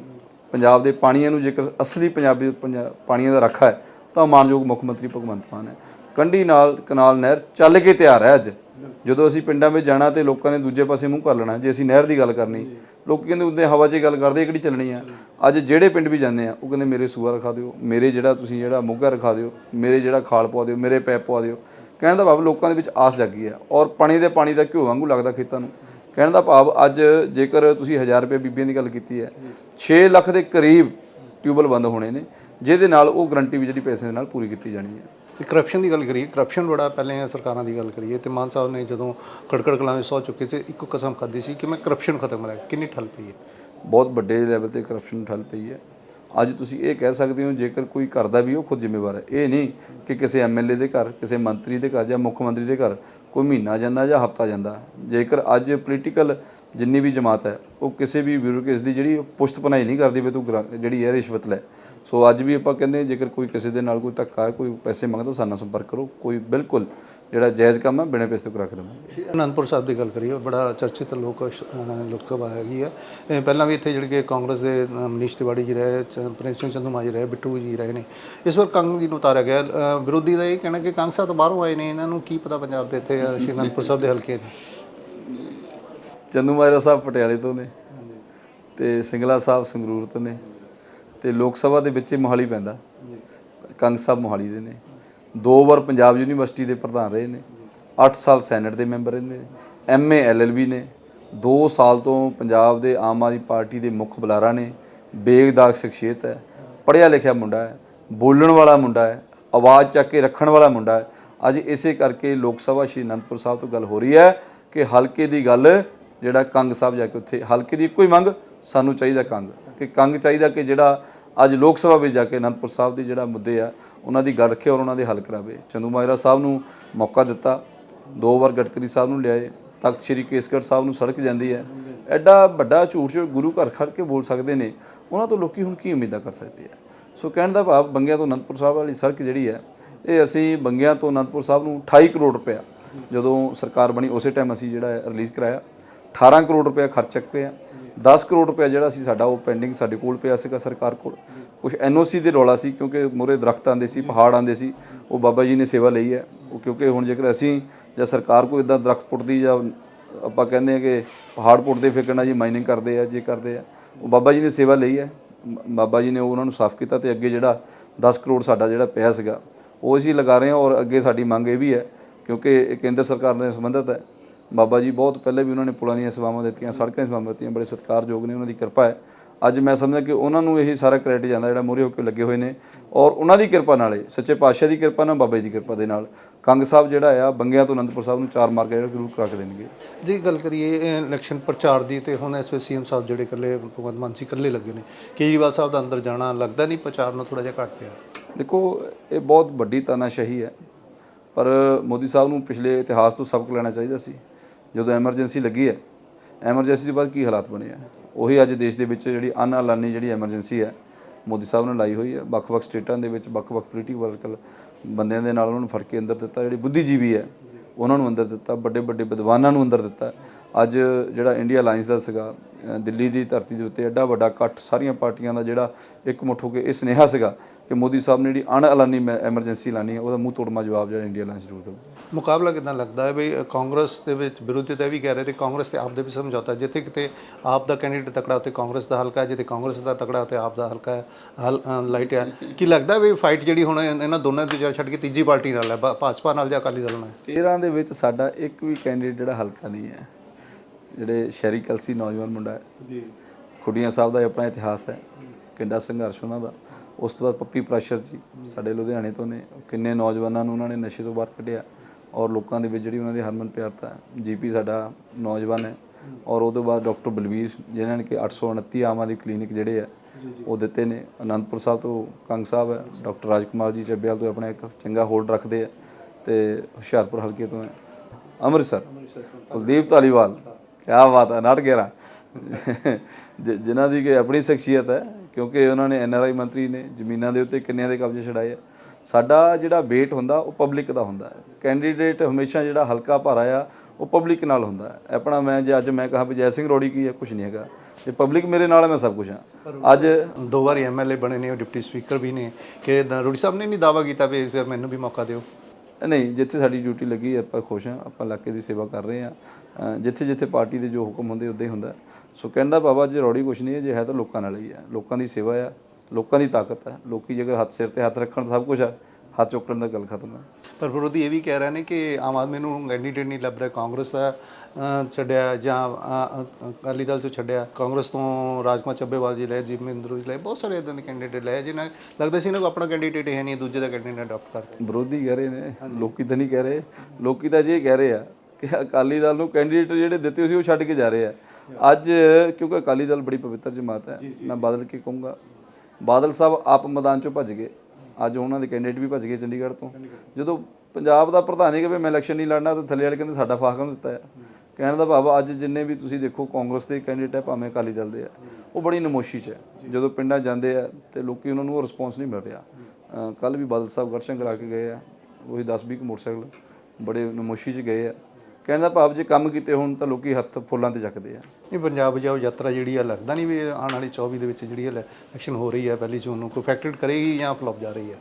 ਪੰਜਾਬ ਦੇ ਪਾਣੀਆਂ ਨੂੰ ਜੇਕਰ ਅਸਲੀ ਪੰਜਾਬੀ ਪੰਜਾ- ਪਾਣੀਆਂ ਦਾ ਰੱਖਾ ਹੈ, ਤਾਂ ਮਾਨਯੋਗ ਮੁੱਖ ਮੰਤਰੀ ਭਗਵੰਤ ਮਾਨ ਹੈ। ਕੰਢੀ ਨਾਲ ਕਨਾਲ ਨਹਿਰ ਚੱਲ ਕੇ ਤਿਆਰ ਹੈ ਅੱਜ। ਜਦੋਂ ਅਸੀਂ ਪਿੰਡਾਂ ਵਿੱਚ ਜਾਣਾ ਤੇ ਲੋਕਾਂ ਨੇ ਦੂਜੇ ਪਾਸੇ ਮੂੰਹ ਕਰ ਲੈਣਾ, ਜੇ ਅਸੀਂ ਨਹਿਰ ਦੀ ਗੱਲ ਕਰਨੀ, ਲੋਕ ਕਹਿੰਦੇ ਉਹਦੇ ਹਵਾ 'ਚ ਗੱਲ ਕਰਦੇ ਕਿਹੜੀ ਚੱਲਣੀ ਆ? ਅੱਜ ਜਿਹੜੇ ਪਿੰਡ ਵੀ ਜਾਂਦੇ ਆ, ਉਹ ਕਹਿੰਦੇ ਮੇਰੇ ਸੂਆ ਰਖਾ ਦਿਓ, ਮੇਰੇ ਜਿਹੜਾ ਤੁਸੀਂ ਜਿਹੜਾ ਮੋਗਾ ਰਖਾ ਦਿਓ, ਮੇਰੇ ਜਿਹੜਾ ਖਾਲ ਪਵਾ ਦਿਓ, ਮੇਰੇ ਪੈਪ ਪਵਾ ਦਿਓ ਕਹਿਣ ਦਾ ਭਾਵ ਲੋਕਾਂ ਦੇ ਵਿੱਚ ਆਸ ਜਾਗੀ ਆ ਔਰ ਪਾਣੀ ਦੇ ਪਾਣੀ ਦਾ ਘਿਓ ਵਾਂਗੂ ਲੱਗਦਾ ਖੇਤਾਂ ਨੂੰ। ਕਹਿਣ ਦਾ ਭਾਵ ਅੱਜ ਜੇਕਰ ਤੁਸੀਂ 1000 ਰੁਪਏ ਬੀਬੀਆਂ ਦੀ ਗੱਲ ਕੀਤੀ ਹੈ 6 ਲੱਖ ਦੇ ਕਰੀਬ ਟਿਊਬਲ ਬੰਦ ਹੋਣੇ ਨੇ ਜਿਹਦੇ ਨਾਲ ਉਹ ਗਰੰਟੀ ਵੀ ਜਿਹੜੀ ਪੈਸੇ ਦੇ ਨਾਲ ਪੂਰੀ ਕੀਤੀ ਜਾਣੀ ਹੈ। ਤੇ ਕਰਪਸ਼ਨ ਦੀ ਗੱਲ ਕਰੀਏ ਕਰਪਸ਼ਨ ਬੜਾ ਪਹਿਲੇ ਸਰਕਾਰਾਂ ਦੀ ਗੱਲ ਕਰੀਏ ਤੇ ਮਾਨ ਸਾਹਿਬ ਨੇ ਜਦੋਂ ਖੜਕੜ ਕਲਾਂ ਵਿੱਚ ਸੌ ਚੁੱਕੇ ਸੀ ਇੱਕੋ ਕਸਮ ਖਾਧੀ ਸੀ ਕਿ ਮੈਂ ਕਰਪਸ਼ਨ ਖਤਮ ਕਰਾਂਗਾ ਕਿੰਨੀ ਠੱਲ ਪਈ ਹੈ? ਬਹੁਤ ਵੱਡੇ ਲੈਵਲ ਤੇ ਕਰਪਸ਼ਨ ਠੱਲ ਪਈ ਹੈ। ਅੱਜ ਤੁਸੀਂ ਇਹ ਕਹਿ ਸਕਦੇ ਹੋ, ਜੇਕਰ ਕੋਈ ਕਰਦਾ ਵੀ ਉਹ ਖੁਦ ਜ਼ਿੰਮੇਵਾਰ ਹੈ। ਇਹ ਨਹੀਂ ਕਿ ਕਿਸੇ ਐਮਐਲਏ ਦੇ ਘਰ, ਕਿਸੇ ਮੰਤਰੀ ਦੇ ਘਰ ਜਾਂ ਮੁੱਖ ਮੰਤਰੀ ਦੇ ਘਰ ਕੋਈ ਮਹੀਨਾ ਜਾਂਦਾ ਜਾਂ ਹਫਤਾ ਜਾਂਦਾ। ਜੇਕਰ ਅੱਜ ਪੋਲੀਟੀਕਲ ਜਿੰਨੀ ਵੀ ਜਮਾਤ ਹੈ, ਉਹ ਕਿਸੇ ਵੀ ਬਿਊਰੋਕਰੇਸੀ ਦੀ ਜਿਹੜੀ ਪੁਸ਼ਤ ਪਨਾਈ ਨਹੀਂ ਕਰਦੀ ਵੀ ਤੂੰ ਗਰਾ- ਜਿਹੜੀ ਹੈ ਰਿਸ਼ਵਤ ਲੈ। ਸੋ ਅੱਜ ਵੀ ਆਪਾਂ ਕਹਿੰਦੇ ਜੇਕਰ ਕੋਈ ਕਿਸੇ ਦੇ ਨਾਲ ਕੋਈ ਧੱਕਾ ਹੈ, ਕੋਈ ਪੈਸੇ ਮੰਗਦਾ ਸਾਨੂੰ ਸੰਪਰਕ ਕਰੋ। ਕੋਈ ਬਿਲਕੁਲ ਜਿਹੜਾ ਜਾਇਜ਼ ਕੰਮ ਹੈ ਬਿਨਾਂ ਪੈਸੇ ਤੋਂ ਕਰਾ ਕੇ ਦੇਵਾਂਗੇ। ਸ਼੍ਰੀ ਅਨੰਦਪੁਰ ਸਾਹਿਬ ਦੀ ਗੱਲ ਕਰੀਏ ਬੜਾ ਚਰਚਿਤ ਲੋਕ ਲੋਕ ਸਭਾ ਹੈਗੀ ਹੈ ਪਹਿਲਾਂ ਵੀ ਇੱਥੇ ਜਿਹੜੇ ਕਿ ਕਾਂਗਰਸ ਦੇ ਮਨੀਸ਼ ਤਿਵਾੜੀ ਜੀ ਰਹੇ ਪ੍ਰਿੰਸ ਸਿੰਘ ਚੰਦੂ ਮਾਜੀ ਰਹੇ ਬਿੱਟੂ ਜੀ ਰਹੇ ਨੇ। ਇਸ ਵਾਰ ਕੰਗ ਜੀ ਨੂੰ ਉਤਾਰਿਆ ਗਿਆ। ਵਿਰੋਧੀ ਦਾ ਇਹ ਕਹਿਣਾ ਕਿ ਕੰਗ ਸਾਹਿਬ ਤੋਂ ਬਾਹਰੋਂ ਆਏ ਨੇ ਇਹਨਾਂ ਨੂੰ ਕੀ ਪਤਾ ਪੰਜਾਬ ਦੇ ਇੱਥੇ ਸ਼੍ਰੀ ਅਨੰਦਪੁਰ ਸਾਹਿਬ ਦੇ ਹਲਕੇ ਦੇ। ਚੰਦੂ ਮਾਜਰਾ ਸਾਹਿਬ ਪਟਿਆਲੇ ਤੋਂ ਨੇ ਤੇ ਸਿੰਗਲਾ ਸਾਹਿਬ ਸੰਗਰੂਰ ਤੋਂ ਨੇ ਤੇ ਲੋਕ ਸਭਾ ਦੇ ਵਿੱਚ ਮੋਹਾਲੀ ਪੈਂਦਾ। ਕੰਗ ਸਾਹਿਬ ਮੋਹਾਲੀ ਦੇ ਨੇ। ਦੋ ਵਾਰ ਪੰਜਾਬ ਯੂਨੀਵਰਸਿਟੀ ਦੇ ਪ੍ਰਧਾਨ ਰਹੇ ਨੇ 8 ਸਾਲ ਸੈਨੇਟ ਦੇ ਮੈਂਬਰ ਰਹਿੰਦੇ ਨੇ ਐਮਏ ਐਲਐਲਬੀ ਨੇ 2 ਸਾਲ ਤੋਂ ਪੰਜਾਬ ਦੇ ਆਮ ਆਦਮੀ ਪਾਰਟੀ ਦੇ ਮੁੱਖ ਬੁਲਾਰਾ ਨੇ ਬੇਗਦਾਗ ਸ਼ਖਸੀਅਤ ਹੈ, ਪੜ੍ਹਿਆ ਲਿਖਿਆ ਮੁੰਡਾ ਹੈ, ਬੋਲਣ ਵਾਲਾ ਮੁੰਡਾ ਹੈ, ਆਵਾਜ਼ ਚੱਕ ਕੇ ਰੱਖਣ ਵਾਲਾ ਮੁੰਡਾ ਹੈ। ਅੱਜ ਇਸੇ ਕਰਕੇ ਲੋਕ ਸਭਾ ਸ਼੍ਰੀ ਅਨੰਦਪੁਰ ਸਾਹਿਬ ਤੋਂ ਗੱਲ ਹੋ ਰਹੀ ਹੈ ਕਿ ਹਲਕੇ ਦੀ ਗੱਲ ਜਿਹੜਾ ਕੰਗ ਸਾਹਿਬ ਜਾ ਕੇ ਉੱਥੇ, ਹਲਕੇ ਦੀ ਇੱਕੋ ਹੀ ਮੰਗ, ਸਾਨੂੰ ਚਾਹੀਦਾ ਕੰਗ, ਕਿ ਕੰਗ ਚਾਹੀਦਾ ਕਿ ਜਿਹੜਾ ਅੱਜ ਲੋਕ ਸਭਾ ਵਿੱਚ ਜਾ ਕੇ ਅਨੰਦਪੁਰ ਸਾਹਿਬ ਦੇ ਜਿਹੜਾ ਮੁੱਦੇ ਆ, ਉਹਨਾਂ ਦੀ ਗੱਲ ਰੱਖੇ ਔਰ ਉਹਨਾਂ ਦੇ ਹੱਲ ਕਰਾਵੇ। ਚੰਦੂ ਮਾਜਰਾ ਸਾਹਿਬ ਨੂੰ ਮੌਕਾ ਦਿੱਤਾ, ਦੋ ਵਾਰ ਗਡਕਰੀ ਸਾਹਿਬ ਨੂੰ ਲਿਆਏ, ਤਖਤ ਸ੍ਰੀ ਕੇਸਗੜ੍ਹ ਸਾਹਿਬ ਨੂੰ ਸੜਕ ਜਾਂਦੀ ਹੈ। ਐਡਾ ਵੱਡਾ ਝੂਠ ਝੂਠ ਗੁਰੂ ਘਰ ਖੜ ਕੇ ਬੋਲ ਸਕਦੇ ਨੇ, ਉਹਨਾਂ ਤੋਂ ਲੋਕੀ ਹੁਣ ਕੀ ਉਮੀਦਾਂ ਕਰ ਸਕਦੇ ਆ? ਸੋ ਕਹਿਣ ਦਾ ਭਾਵ ਬੰਗਿਆਂ ਤੋਂ ਅਨੰਦਪੁਰ ਸਾਹਿਬ ਵਾਲੀ ਸੜਕ ਜਿਹੜੀ ਹੈ, ਇਹ ਅਸੀਂ ਬੰਗਿਆਂ ਤੋਂ ਅਨੰਦਪੁਰ ਸਾਹਿਬ ਨੂੰ 28 ਕਰੋੜ ਰੁਪਇਆ ਜਦੋਂ ਸਰਕਾਰ ਬਣੀ, ਉਸੇ ਟਾਈਮ ਅਸੀਂ ਜਿਹੜਾ ਰਿਲੀਜ਼ ਕਰਾਇਆ। 18 ਕਰੋੜ ਰੁਪਇਆ ਖਰਚ ਚੁੱਕੇ ਆ। 10 ਕਰੋੜ ਰੁਪਇਆ ਜਿਹੜਾ ਸੀ ਸਾਡਾ ਉਹ ਪੈਂਡਿੰਗ ਸਾਡੇ ਕੋਲ ਪਿਆ ਸੀਗਾ ਸਰਕਾਰ ਕੋਲ। ਕੁਝ ਐਨਓਸੀ ਦੇ ਰੌਲਾ ਸੀ ਕਿਉਂਕਿ ਮੋਰੇ ਦਰਖਤ ਆਂਦੇ ਸੀ, ਪਹਾੜ ਆਂਦੇ ਸੀ, ਉਹ ਬਾਬਾ ਜੀ ਨੇ ਸੇਵਾ ਲਈ ਹੈ। ਉਹ ਕਿਉਂਕਿ ਹੁਣ ਜੇਕਰ ਅਸੀਂ ਜਾਂ ਸਰਕਾਰ ਕੋਈ ਇਦਾਂ ਦਰਖਤ ਪੁੱਟਦੀ ਜਾਂ ਆਪਾਂ ਕਹਿੰਦੇ ਆ ਕਿ ਪਹਾੜ ਪੁੱਟਦੇ, ਫਿਰ ਕਹਿਣਾ ਜੀ ਮਾਈਨਿੰਗ ਕਰਦੇ ਆ, ਜੇ ਕਰਦੇ ਆ। ਉਹ ਬਾਬਾ ਜੀ ਨੇ ਸੇਵਾ ਲਈ ਹੈ। ਬਾਬਾ ਜੀ ਨੇ ਉਹਨਾਂ ਨੂੰ ਸਾਫ਼ ਕੀਤਾ ਤੇ ਅੱਗੇ ਜਿਹੜਾ 10 ਕਰੋੜ ਸਾਡਾ ਜਿਹੜਾ ਪਿਆ ਸੀਗਾ, ਉਹ ਅਸੀਂ ਲਗਾ ਰਹੇ ਹਾਂ ਔਰ ਅੱਗੇ ਸਾਡੀ ਮੰਗ ਇਹ ਵੀ ਹੈ ਕਿਉਂਕਿ ਇਹ ਕੇਂਦਰ ਸਰਕਾਰ ਨਾਲ ਸੰਬੰਧਿਤ ਹੈ। ਬਾਬਾ ਜੀ ਬਹੁਤ ਪਹਿਲੇ ਵੀ ਉਹਨਾਂ ਨੇ ਪੁਲਾਂ ਦੀਆਂ ਸੇਵਾਵਾਂ ਦਿੱਤੀਆਂ ਸੜਕਾਂ ਦੀਆਂ ਸੇਵਾਵਾਂ ਦਿੱਤੀਆਂ ਬੜੇ ਸਤਿਕਾਰਯੋਗ ਨੇ ਉਹਨਾਂ ਦੀ ਕਿਰਪਾ ਹੈ। ਅੱਜ ਮੈਂ ਸਮਝਦਾ ਕਿ ਉਹਨਾਂ ਨੂੰ ਇਹ ਸਾਰਾ ਕ੍ਰੈਡਿਟ ਜਾਂਦਾ ਜਿਹੜਾ ਮੂਹਰੇ ਹੋ ਕੇ ਲੱਗੇ ਹੋਏ ਨੇ ਔਰ ਉਹਨਾਂ ਦੀ ਕਿਰਪਾ ਨਾਲੇ ਸੱਚੇ ਪਾਤਸ਼ਾਹ ਦੀ ਕਿਰਪਾ ਨਾਲ ਬਾਬਾ ਜੀ ਦੀ ਕਿਰਪਾ ਦੇ ਨਾਲ। ਕੰਗ ਸਾਹਿਬ ਜਿਹੜਾ ਆ ਬੰਗਿਆਂ ਤੋਂ ਅਨੰਦਪੁਰ ਸਾਹਿਬ ਨੂੰ ਚਾਰ ਮਾਰ ਕੇ ਜਿਹੜਾ ਜ਼ਰੂਰ ਕਰਾ ਕੇ ਦੇਣਗੇ। ਜੇ ਗੱਲ ਕਰੀਏ ਇਲੈਕਸ਼ਨ ਪ੍ਰਚਾਰ ਦੀ ਤੇ ਹੁਣ ਇਸ ਵੇਲੇ ਸੀਐਮ ਸਾਹਿਬ ਜਿਹੜੇ ਇਕੱਲੇ ਭਗਵੰਤ ਮਾਨ ਸੀ ਇਕੱਲੇ ਲੱਗੇ ਨੇ। ਕੇਜਰੀਵਾਲ ਸਾਹਿਬ ਦਾ ਅੰਦਰ ਜਾਣਾ ਲੱਗਦਾ ਨਹੀਂ ਪ੍ਰਚਾਰ ਨੂੰ ਥੋੜਾ ਜਿਹਾ ਘੱਟ ਪਿਆ। ਦੇਖੋ ਇਹ ਬਹੁਤ ਵੱਡੀ ਤਾਨਾਸ਼ਾਹੀ ਹੈ ਪਰ ਮੋਦੀ ਸਾਹਿਬ ਨੂੰ ਪਿਛਲੇ ਇਤਿਹਾਸ ਤੋਂ ਸਬਕ ਲੈਣਾ ਚਾਹੀਦਾ ਸੀ। ਜਦੋਂ ਐਮਰਜੈਂਸੀ ਲੱਗੀ ਹੈ, ਐਮਰਜੈਂਸੀ ਦੇ ਬਾਅਦ ਕੀ ਹਾਲਾਤ ਬਣੇ ਆ? ਉਹੀ ਅੱਜ ਦੇਸ਼ ਦੇ ਵਿੱਚ ਜਿਹੜੀ ਅਨਐਲਾਨੀ ਜਿਹੜੀ ਐਮਰਜੈਂਸੀ ਹੈ, ਮੋਦੀ ਸਾਹਿਬ ਨੇ ਲਾਈ ਹੋਈ ਹੈ। ਵੱਖ-ਵੱਖ ਸਟੇਟਾਂ ਦੇ ਵਿੱਚ ਵੱਖ-ਵੱਖ ਪੋਲੀਟੀਕਲ ਵਰਕਲ ਬੰਦਿਆਂ ਦੇ ਨਾਲ ਉਹਨਾਂ ਨੂੰ ਫੜ ਕੇ ਅੰਦਰ ਦਿੱਤਾ। ਜਿਹੜੀ ਬੁੱਧੀਜੀਵੀ ਹੈ, ਉਹਨਾਂ ਨੂੰ ਅੰਦਰ ਦਿੱਤਾ। ਵੱਡੇ ਵੱਡੇ ਵਿਦਵਾਨਾਂ ਨੂੰ ਅੰਦਰ ਦਿੱਤਾ। ਅੱਜ ਜਿਹੜਾ ਇੰਡੀਆ ਅਲਾਈਅੰਸ ਦਾ ਸੀਗਾ ਦਿੱਲੀ ਦੀ ਧਰਤੀ ਦੇ ਉੱਤੇ ਐਡਾ ਵੱਡਾ ਇਕੱਠ ਸਾਰੀਆਂ ਪਾਰਟੀਆਂ ਦਾ ਜਿਹੜਾ ਇੱਕ ਹੋ ਕੇ ਇਹ ਸੁਨੇਹਾ ਸੀਗਾ ਕਿ ਮੋਦੀ ਸਾਹਿਬ ਨੇ ਜਿਹੜੀ ਅਣਐਲਾਨੀ ਐਮਰਜੈਂਸੀ ਐਲਾਨੀ ਹੈ ਉਹਦਾ ਮੂੰਹ ਤੋੜਮਾ ਜਵਾਬ ਜਿਹੜਾ ਇੰਡੀਆ ਅਲਾਈਅੰਸ ਜ਼ਰੂਰ ਦੇਊ ਮੁਕਾਬਲਾ ਕਿਦਾਂ ਲੱਗਦਾ ਹੈ? ਵੀ ਕਾਂਗਰਸ ਦੇ ਵਿੱਚ ਵਿਰੋਧੀ ਤਾਂ ਵੀ ਕਹਿ ਰਹੇ ਤੇ ਕਾਂਗਰਸ ਤੇ ਆਪ ਦੇ ਵੀ ਸਮਝੌਤਾ ਜਿੱਥੇ ਕਿਤੇ ਆਪ ਦਾ ਕੈਂਡੀਡੇਟ ਤਕੜਾ ਉੱਤੇ ਕਾਂਗਰਸ ਦਾ ਹਲਕਾ ਜਿੱਥੇ ਕਾਂਗਰਸ ਦਾ ਤਕੜਾ ਉੱਤੇ ਆਪ ਦਾ ਹਲਕਾ ਹੈ ਹਲ ਲਾਈਟ ਹੈ। ਕੀ ਲੱਗਦਾ ਵੀ ਫਾਈਟ ਜਿਹੜੀ ਹੁਣ ਇਹਨਾਂ ਦੋਨਾਂ ਦੀ ਜੜ ਛੱਡ ਕੇ ਤੀਜੀ ਪਾਰਟੀ ਨਾਲ ਹੈ ਭਾਜਪਾ ਨਾਲ ਜਾਂ ਅਕਾਲੀ ਦਲ ਨਾਲ? ਹੈ 13 ਦੇ ਵਿੱਚ ਸਾਡਾ ਇੱਕ ਵੀ ਕੈਂਡੀਡੇਟ ਜਿਹੜਾ ਹਲਕਾ ਨਹੀਂ ਹੈ। ਜਿਹੜੇ ਸ਼ਹਿਰੀ ਕਲਸੀ ਨੌਜਵਾਨ ਮੁੰਡਾ ਹੈ ਜੀ। ਖੁੱਡੀਆਂ ਸਾਹਿਬ ਦਾ ਆਪਣਾ ਇਤਿਹਾਸ ਹੈ ਕਿੰਨਾ ਸੰਘਰਸ਼ ਉਹਨਾਂ ਦਾ। ਉਸ ਤੋਂ ਬਾਅਦ ਪੱਪੀ ਪ੍ਰਾਸ਼ਰ ਜੀ ਸਾਡੇ ਲੁਧਿਆਣੇ ਤੋਂ ਨੇ ਕਿੰਨੇ ਨੌਜਵਾਨਾਂ ਨੂੰ ਉਹਨਾਂ ਨੇ ਨਸ਼ੇ ਤੋਂ ਬਾਹਰ ਕੱਢਿਆ ਔਰ ਲੋਕਾਂ ਦੇ ਵਿੱਚ ਜਿਹੜੀ ਉਹਨਾਂ ਦੀ ਹਰਮਨ ਪਿਆਰਤਾ ਹੈ ਜੀਪੀ ਸਾਡਾ ਨੌਜਵਾਨ ਹੈ ਔਰ ਉਹਦੇ ਬਾਅਦ ਡਾਕਟਰ ਬਲਵੀਰ ਜਿਨ੍ਹਾਂ ਨੇ ਕਿ 829 ਆਮ ਆਦਮੀ ਕਲੀਨਿਕ ਜਿਹੜੇ ਆ ਉਹ ਦਿੱਤੇ ਨੇ। ਅਨੰਦਪੁਰ ਸਾਹਿਬ ਤੋਂ ਕੰਗ ਸਾਹਿਬ ਹੈ ਡਾਕਟਰ ਰਾਜਕੁਮਾਰ ਜੀ ਚੱਬੇਵਾਲ ਤੋਂ ਆਪਣਾ ਇੱਕ ਚੰਗਾ ਹੋਲਡ ਰੱਖਦੇ ਆ ਤੇ ਹੁਸ਼ਿਆਰਪੁਰ ਹਲਕੇ ਤੋਂ ਹੈ। ਅੰਮ੍ਰਿਤਸਰ। ਕੁਲਦੀਪ ਧਾਲੀਵਾਲ। ਕੀ ਬਾਤ ਹੈ ਨਾਟ ਗੇਰਾ ਜਿ- ਜਿਨ੍ਹਾਂ ਦੀ ਕਿ ਆਪਣੀ ਸ਼ਖਸੀਅਤ ਹੈ ਕਿਉਂਕਿ ਉਹਨਾਂ ਨੇ ਐਨਆਰਆਈ ਮੰਤਰੀ ਨੇ ਜ਼ਮੀਨਾਂ ਦੇ ਉੱਤੇ ਕਿੰਨਿਆਂ ਦੇ ਕਬਜ਼ੇ ਛਡਾਏ ਆ। ਸਾਡਾ ਜਿਹੜਾ ਵੇਟ ਹੁੰਦਾ ਉਹ ਪਬਲਿਕ ਦਾ ਹੁੰਦਾ ਹੈ। ਕੈਂਡੀਡੇਟ ਹਮੇਸ਼ਾ ਜਿਹੜਾ ਹਲਕਾ ਭਾਰਾ ਆ ਉਹ ਪਬਲਿਕ ਨਾਲ ਹੁੰਦਾ ਹੈ। ਆਪਣਾ ਮੈਂ ਜੇ ਅੱਜ ਮੈਂ ਕਹਾ ਵੀ ਜੈ ਸਿੰਘ ਰੋੜੀ ਕੀ ਹੈ ਕੁਝ ਨਹੀਂ ਹੈਗਾ। ਤੇ ਪਬਲਿਕ ਮੇਰੇ ਨਾਲ ਹੈ ਮੈਂ ਸਭ ਕੁਝ ਹਾਂ। ਅੱਜ ਦੋ ਵਾਰੀ ਐਮਐਲਏ ਬਣੇ ਨੇ ਉਹ ਡਿਪਟੀ ਸਪੀਕਰ ਵੀ ਨੇ ਕਿ ਰੋੜੀ ਸਾਹਿਬ ਨੇ ਨਹੀਂ ਦਾਵਾ ਕੀਤਾ ਵੀ ਇਸ ਵਾਰ ਮੈਨੂੰ ਵੀ ਮੌਕਾ ਦਿਓ? ਨਹੀਂ, ਜਿੱਥੇ ਸਾਡੀ ਡਿਊਟੀ ਲੱਗੀ, ਆਪਾਂ ਖੁਸ਼ ਹਾਂ, ਆਪਾਂ ਇਲਾਕੇ ਦੀ ਸੇਵਾ ਕਰ ਰਹੇ ਹਾਂ। ਜਿੱਥੇ ਜਿੱਥੇ ਪਾਰਟੀ ਦੇ ਜੋ ਹੁਕਮ ਹੁੰਦੇ, ਉਦਾਂ ਹੀ ਹੁੰਦਾ। ਸੋ ਕਹਿੰਦਾ ਬਾਬਾ, ਜੇ ਰੌੜੀ ਕੁਛ ਨਹੀਂ ਹੈ, ਜੇ ਹੈ ਤਾਂ ਲੋਕਾਂ ਨਾਲ ਹੀ ਹੈ। ਲੋਕਾਂ ਦੀ ਸੇਵਾ ਆ, ਲੋਕਾਂ ਦੀ ਤਾਕਤ ਹੈ ਲੋਕੀ ਜੇਕਰ ਹੱਥ ਸਿਰ ਤੇ ਹੱਥ ਰੱਖਣ, ਸਭ ਕੁਝ ਆ। ਹੱਥ ਚੁੱਕਣ ਦਾ ਗੱਲ ਖਤਮ ਹੈ। ਪਰ ਵਿਰੋਧੀ ਇਹ ਵੀ ਕਹਿ ਰਹੇ ਨੇ ਕਿ ਆਮ ਆਦਮੀ ਨੂੰ ਕੈਂਡੀਡੇਟ ਨਹੀਂ ਲੱਭ ਰਿਹਾ। ਕਾਂਗਰਸ ਛੱਡਿਆ ਜਾਂ ਅਕਾਲੀ ਦਲ ਤੋਂ ਛੱਡਿਆ। ਕਾਂਗਰਸ ਤੋਂ ਰਾਜਕੁਮਾਰ ਚੱਬੇਵਾਲ ਜੀ ਲਏ ਜੀਵਿੰਦਰ ਜੀ ਲਏ ਬਹੁਤ ਸਾਰੇ ਇਦਾਂ ਦੇ ਕੈਂਡੀਡੇਟ ਲਏ ਜਿਨ੍ਹਾਂ ਲੱਗਦਾ ਸੀ ਇਹਨਾਂ ਕੋਲ ਆਪਣਾ ਕੈਂਡੀਡੇਟ ਹੈ ਨਹੀਂ ਦੂਜੇ ਦਾ ਕੈਂਡੀਡੇਟ ਅਡਾਪਟ ਕਰਦੇ ਵਿਰੋਧੀ ਕਹਿ ਰਹੇ ਨੇ ਲੋਕੀ ਤਾਂ ਨਹੀਂ ਕਹਿ ਰਹੇ। ਲੋਕੀ ਤਾਂ ਜੇ ਕਹਿ ਰਹੇ ਆ ਕਿ ਅਕਾਲੀ ਦਲ ਨੂੰ ਕੈਂਡੀਡੇਟ ਜਿਹੜੇ ਦਿੱਤੇ ਸੀ ਉਹ ਛੱਡ ਕੇ ਜਾ ਰਹੇ ਆ। ਅੱਜ ਕਿਉਂਕਿ ਅਕਾਲੀ ਦਲ ਬੜੀ ਪਵਿੱਤਰ ਜਮਾਤ ਹੈ ਮੈਂ ਬਦਲ ਕੇ ਕਹੂੰਗਾ? ਬਾਦਲ ਸਾਹਿਬ ਆਪ ਮੈਦਾਨ ਚੋਂ ਭੱਜ ਗਏ। ਅੱਜ ਉਹਨਾਂ ਦੇ ਕੈਂਡੀਡੇਟ ਵੀ ਭੱਜ ਗਏ ਚੰਡੀਗੜ੍ਹ ਤੋਂ। ਜਦੋਂ ਪੰਜਾਬ ਦਾ ਪ੍ਰਧਾਨ ਹੀ ਕਹੇ ਮੈਂ ਇਲੈਕਸ਼ਨ ਨਹੀਂ ਲੜਨਾ, ਤਾਂ ਥੱਲੇ ਵਾਲੇ ਕਹਿੰਦੇ ਸਾਡਾ ਫਾਹ ਕਿਉਂ ਦਿੱਤਾ ਹੈ ਕਹਿਣ ਦਾ ਭਾਵ ਅੱਜ ਜਿੰਨੇ ਵੀ ਤੁਸੀਂ ਦੇਖੋ, ਕਾਂਗਰਸ ਦੇ ਕੈਂਡੀਡੇਟ ਹੈ ਭਾਵੇਂ ਅਕਾਲੀ ਦਲ ਦੇ ਆ। ਉਹ ਬੜੀ ਨਮੋਸ਼ੀ 'ਚ ਹੈ ਜਦੋਂ ਪਿੰਡਾਂ ਜਾਂਦੇ ਆ, ਤੇ ਲੋਕੀ ਉਹਨਾਂ ਨੂੰ ਉਹ ਰਿਸਪੌਂਸ ਨਹੀਂ ਮਿਲ ਰਿਹਾ। ਕੱਲ ਵੀ ਬਾਦਲ ਸਾਹਿਬ ਗੜਸ਼ੰਗ ਕਰਾ ਕੇ ਗਏ ਆ। ਉਹੀ 10 20 ਮੋਟਰਸਾਈਕਲ ਬੜੇ ਨਮੋਸ਼ੀ 'ਚ ਗਏ ਆ। ਕਹਿਣ ਦਾ ਭਾਵ ਜੇ ਕੰਮ ਕੀਤੇ ਹੋਣ ਤਾਂ ਲੋਕੀ ਹੱਥ ਫੁੱਲਾਂ ਤੇ ਚੱਕਦੇ ਆ। ਇਹ ਪੰਜਾਬ ਬਚਾਓ ਯਾਤਰਾ ਜਿਹੜੀ ਆ ਲੱਗਦਾ ਨਹੀਂ ਵੀ ਇਹ ਆਉਣ ਵਾਲੀ 24 ਦੇ ਵਿੱਚ ਜਿਹੜੀ ਇਲੈਕਸ਼ਨ ਹੋ ਰਹੀ ਹੈ ਪਹਿਲੀ ਜੂਨ ਨੂੰ ਕੋਈ ਫੈਕਟਡ ਕਰੇਗੀ ਜਾਂ ਫਲॉप ਜਾ ਰਹੀ ਹੈ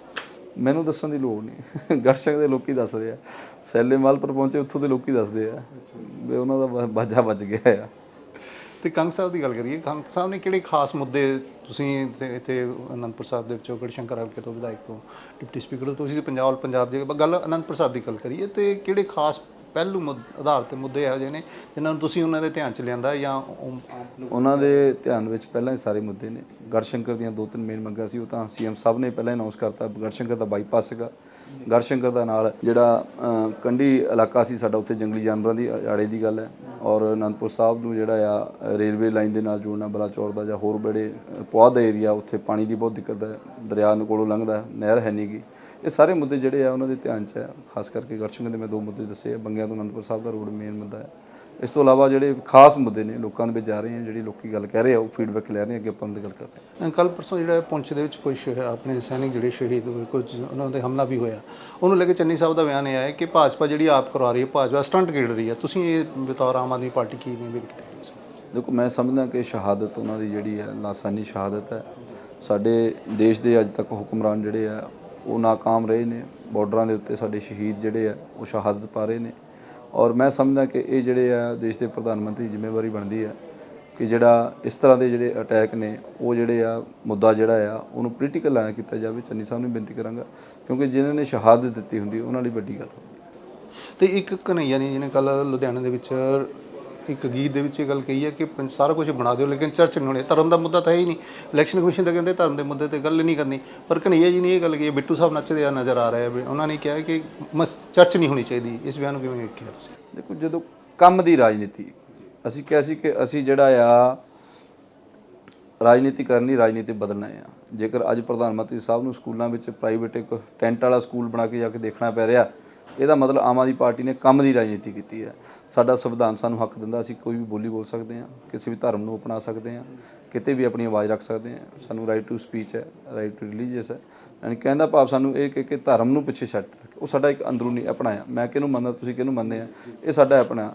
ਮੈਨੂੰ ਦੱਸਣ ਦੀ ਲੋੜ ਨਹੀਂ। ਗੜਸ਼ੰਗ ਦੇ ਲੋਕੀ ਦੱਸਦੇ ਆ। ਸੈਲੇ ਮਾਲਪੁਰ ਪਹੁੰਚੇ ਉੱਥੋਂ ਦੇ ਲੋਕੀ ਦੱਸਦੇ ਆ। ਵੀ ਉਹਨਾਂ ਦਾ ਬਾਜਾ ਵੱਜ ਗਿਆ ਆ। ਤੇ ਕੰਗ ਸਾਹਿਬ ਦੀ ਗੱਲ ਕਰੀਏ ਕੰਗ ਸਾਹਿਬ ਨੇ ਕਿਹੜੇ ਖਾਸ ਮੁੱਦੇ ਤੁਸੀਂ ਇੱਥੇ ਇੱਥੇ ਅਨੰਦਪੁਰ ਸਾਹਿਬ ਦੇ ਵਿੱਚੋਂ ਗੜਸ਼ੰਕਰ ਹਲਕੇ ਤੋਂ ਵਿਧਾਇਕ ਹੋ ਡਿਪਟੀ ਸਪੀਕਰ ਹੋ ਤੁਸੀਂ ਪੰਜਾਬ ਪੰਜਾਬ ਦੀ ਗੱਲ ਅਨੰਦਪੁਰ ਸਾਹਿਬ ਦੀ ਗੱਲ ਕਰੀਏ ਤੇ ਕਿਹੜੇ ਖਾਸ ਪਹਿਲੂ ਮੁੱਦ- ਆਧਾਰ ਤੇ ਮੁੱਦੇ ਇਹੋ ਜਿਹੇ ਨੇ ਜਿਨ੍ਹਾਂ ਨੂੰ ਤੁਸੀਂ ਉਹਨਾਂ ਦੇ ਧਿਆਨ ਚ ਲਿਆਂਦਾ ਜਾਂ ਉਹ- ਉਹਨਾਂ ਦੇ ਧਿਆਨ ਵਿੱਚ ਪਹਿਲਾਂ ਹੀ ਸਾਰੇ ਮੁੱਦੇ ਨੇ। ਗੜਸ਼ੰਕਰ ਦੀਆਂ ਦੋ ਤਿੰਨ ਮੇਨ ਮੰਗਾਂ ਸੀ ਉਹ ਤਾਂ ਸੀਐਮ ਸਾਹਿਬ ਨੇ ਪਹਿਲਾਂ ਅਨਾਉਂਸ ਕਰਤਾ ਗੜਸ਼ੰਕਰ ਦਾ ਬਾਈਪਾਸ ਸੀਗਾ। ਗੜਸ਼ੰਕਰ ਦਾ ਨਾਲ ਜਿਹੜਾ ਅ, ਕੰਢੀ ਇਲਾਕਾ ਸੀ ਸਾਡਾ ਉੱਥੇ ਜੰਗਲੀ ਜਾਨਵਰਾਂ ਦੀ ਆੜੇ ਦੀ ਗੱਲ ਹੈ। ਔਰ ਅਨੰਦਪੁਰ ਸਾਹਿਬ ਨੂੰ ਜਿਹੜਾ ਆ ਰੇਲਵੇ ਲਾਈਨ ਦੇ ਨਾਲ ਜੋੜਨਾ ਬਲਾਚੌਰ ਦਾ ਜਾਂ ਹੋਰ ਬੜੇ ਪੁਆਧ ਦਾ ਏਰੀਆ ਉੱਥੇ ਪਾਣੀ ਦੀ ਬਹੁਤ ਦਿੱਕਤ ਹੈ ਦਰਿਆ ਨੂੰ ਕੋਲੋਂ ਲੰਘਦਾ ਹੈ, ਨਹਿਰ ਹੈ ਨਹੀਂਗੀ ਇਹ ਸਾਰੇ ਮੁੱਦੇ ਜਿਹੜੇ ਆ ਉਹਨਾਂ ਦੇ ਧਿਆਨ 'ਚ ਹੈ ਖਾਸ ਕਰਕੇ ਗੜਸ਼ੰਕਰ ਦੇ ਮੈਂ ਦੋ ਮੁੱਦੇ ਦੱਸੇ ਆ ਬੰਗਿਆਂ ਤੋਂ ਅਨੰਦਪੁਰ ਸਾਹਿਬ ਦਾ ਰੋਡ ਮੇਨ ਮੁੱਦਾ ਹੈ ਇਸ ਤੋਂ ਇਲਾਵਾ ਜਿਹੜੇ ਖਾਸ ਮੁੱਦੇ ਨੇ ਲੋਕਾਂ ਦੇ ਵਿੱਚ ਜਾ ਰਹੇ ਆ ਜਿਹੜੀ ਲੋਕੀ ਗੱਲ ਕਹਿ ਰਹੇ ਆ ਉਹ ਫੀਡਬੈਕ ਲੈ ਰਹੇ ਆ ਅੱਗੇ ਆਪਾਂ ਉਹਨਾਂ ਗੱਲ ਕਰਦੇ ਹਾਂ ਕੱਲ ਪਰਸੋਂ ਜਿਹੜਾ ਪੁੰਛ ਦੇ ਵਿੱਚ ਕੋਈ ਆਪਣੇ ਸੈਨਿਕ ਜਿਹੜੇ ਸ਼ਹੀਦ ਹੋਏ ਕੁਝ ਉਹਨਾਂ ਦੇ ਹਮਲਾ ਵੀ ਹੋਇਆ। ਉਹਨੂੰ ਲੈ ਕੇ ਚੰਨੀ ਸਾਹਿਬ ਦਾ ਬਿਆਨ ਇਹ ਆਇਆ ਕਿ ਭਾਜਪਾ ਜਿਹੜੀ ਆਪ ਕਰਵਾ ਰਹੀ ਹੈ ਭਾਜਪਾ ਸਟੰਟ ਖੇਡ ਰਹੀ ਹੈ। ਤੁਸੀਂ ਇਹ ਬਤੌਰ ਆਮ ਆਦਮੀ ਪਾਰਟੀ ਕੀ ਨੇ ਵੀ? ਦੇਖੋ ਮੈਂ ਸਮਝਦਾ ਕਿ ਸ਼ਹਾਦਤ ਉਹਨਾਂ ਦੀ ਜਿਹੜੀ ਹੈ ਲਾਸਾਨੀ ਸ਼ਹਾਦਤ ਹੈ। ਸਾਡੇ ਦੇਸ਼ ਦੇ ਅੱਜ ਤੱਕ ਹੁਕਮਰਾਨ ਜਿਹੜੇ ਆ ਉਹ ناکਾਮ ਰਹੇ ਨੇ ਬਾਰਡਰਾਂ ਦੇ ਉੱਤੇ ਸਾਡੇ ਸ਼ਹੀਦ ਜਿਹੜੇ ਆ, ਉਹ ਸ਼ਹਾਦਤ ਪਾ ਰਹੇ ਨੇ। ਔਰ ਮੈਂ ਸਮਝਦਾ ਕਿ ਇਹ ਜਿਹੜੇ ਆ ਦੇਸ਼ ਦੇ ਪ੍ਰਧਾਨ ਮੰਤਰੀ ਦੀ ਜ਼ਿੰਮੇਵਾਰੀ ਬਣਦੀ ਹੈ ਕਿ ਜਿਹੜਾ ਇਸ ਤਰ੍ਹਾਂ ਦੇ ਜਿਹੜੇ ਅਟੈਕ ਨੇ, ਉਹ ਜਿਹੜੇ ਆ ਮੁੱਦਾ ਜਿਹੜਾ ਆ, ਉਹਨੂੰ ਪੋਲੀਟੀਕਲ ਨਾ ਕੀਤਾ ਜਾਵੇ। ਚੰਨੀ ਸਾਹਿਬ ਨੂੰ ਬੇਨਤੀ ਕਰਾਂਗਾ, ਕਿਉਂਕਿ ਜਿਨ੍ਹਾਂ ਨੇ ਸ਼ਹਾਦਤ ਦਿੱਤੀ ਹੁੰਦੀ, ਉਹਨਾਂ ਲਈ ਵੱਡੀ ਗੱਲ ਹੁੰਦੀ ਤੇ ਇੱਕ ਕਨਈਆ ਨੇ ਜਿਹਨੇ ਕੱਲ ਲੁਧਿਆਣੇ ਦੇ ਵਿੱਚ ਇੱਕ ਗੀਤ ਦੇ ਵਿੱਚ ਇਹ ਗੱਲ ਕਹੀ ਹੈ ਕਿ ਪੰ- ਸਾਰਾ ਕੁਝ ਬਣਾ ਦਿਓ, ਲੇਕਿਨ ਚਰਚ ਨਹੀਂ ਹੋਣੀ। ਧਰਮ ਦਾ ਮੁੱਦਾ ਤਾਂ ਹੈ ਹੀ ਨਹੀਂ। ਇਲੈਕਸ਼ਨ ਕਮਿਸ਼ਨ ਤਾਂ ਕਹਿੰਦੇ ਧਰਮ ਦੇ ਮੁੱਦੇ ਤੇ ਗੱਲ ਨਹੀਂ ਕਰਨੀ। ਪਰ ਕਨਈਆ ਜੀ ਨੇ ਇਹ ਗੱਲ ਕਹੀ ਹੈ, ਬਿੱਟੂ ਸਾਹਿਬ ਨੱਚਦੇ ਆ, ਨਜ਼ਰ ਆ ਰਹੇ ਆ। ਵੀ ਉਹਨਾਂ ਨੇ ਕਿਹਾ ਕਿ ਮਸ- ਚਰਚ ਨਹੀਂ ਹੋਣੀ ਚਾਹੀਦੀ। ਇਸ ਬਿਆਨ ਨੂੰ ਕਿਵੇਂ ਵੇਖਿਆ ਤੁਸੀਂ? ਦੇਖੋ, ਜਦੋਂ ਕੰਮ ਦੀ ਰਾਜਨੀਤੀ, ਅਸੀਂ ਕਿਹਾ ਸੀ ਕਿ ਅਸੀਂ ਜਿਹੜਾ ਆ, ਰਾਜਨੀਤੀ ਕਰਨੀ ਰਾਜਨੀਤੀ ਬਦਲਣਾ ਆ। ਜੇਕਰ ਅੱਜ ਪ੍ਰਧਾਨ ਮੰਤਰੀ ਸਾਹਿਬ ਨੂੰ ਸਕੂਲਾਂ ਵਿੱਚ ਪ੍ਰਾਈਵੇਟ ਇੱਕ ਟੈਂਟ ਵਾਲਾ ਸਕੂਲ ਬਣਾ ਕੇ ਜਾ ਕੇ ਦੇਖਣਾ ਪੈ ਰਿਹਾ ਇਹਦਾ ਮਤਲਬ ਆਮ ਆਦਮੀ ਪਾਰਟੀ ਨੇ ਕੰਮ ਦੀ ਰਾਜਨੀਤੀ ਕੀਤੀ ਹੈ। ਸਾਡਾ ਸੰਵਿਧਾਨ ਸਾਨੂੰ ਹੱਕ ਦਿੰਦਾ, ਅਸੀਂ ਕੋਈ ਵੀ ਬੋਲੀ ਬੋਲ ਸਕਦੇ ਹਾਂ, ਕਿਸੇ ਵੀ ਧਰਮ ਨੂੰ ਅਪਣਾ ਸਕਦੇ ਹਾਂ, ਕਿਤੇ ਵੀ ਆਪਣੀ ਆਵਾਜ਼ ਰੱਖ ਸਕਦੇ ਹਾਂ। ਸਾਨੂੰ ਰਾਈਟ ਟੂ ਸਪੀਚ ਹੈ ਰਾਈਟ ਟੂ ਰਿਲੀਜੀਅਸ ਹੈ। ਯਾਨੀ ਕਹਿੰਦਾ ਭਾਵ ਸਾਨੂੰ ਇਹ ਕਿ ਕਿ ਧਰਮ ਨੂੰ ਪਿੱਛੇ ਛੱਡ ਕੇ ਉਹ ਸਾਡਾ ਇੱਕ ਅੰਦਰੂਨੀ ਆਪਣਾ ਆ ਮੈਂ ਕਿਹਨੂੰ ਮੰਨਦਾ, ਤੁਸੀਂ ਕਿਹਨੂੰ ਮੰਨਦੇ ਆ? ਇਹ ਸਾਡਾ ਆਪਣਾ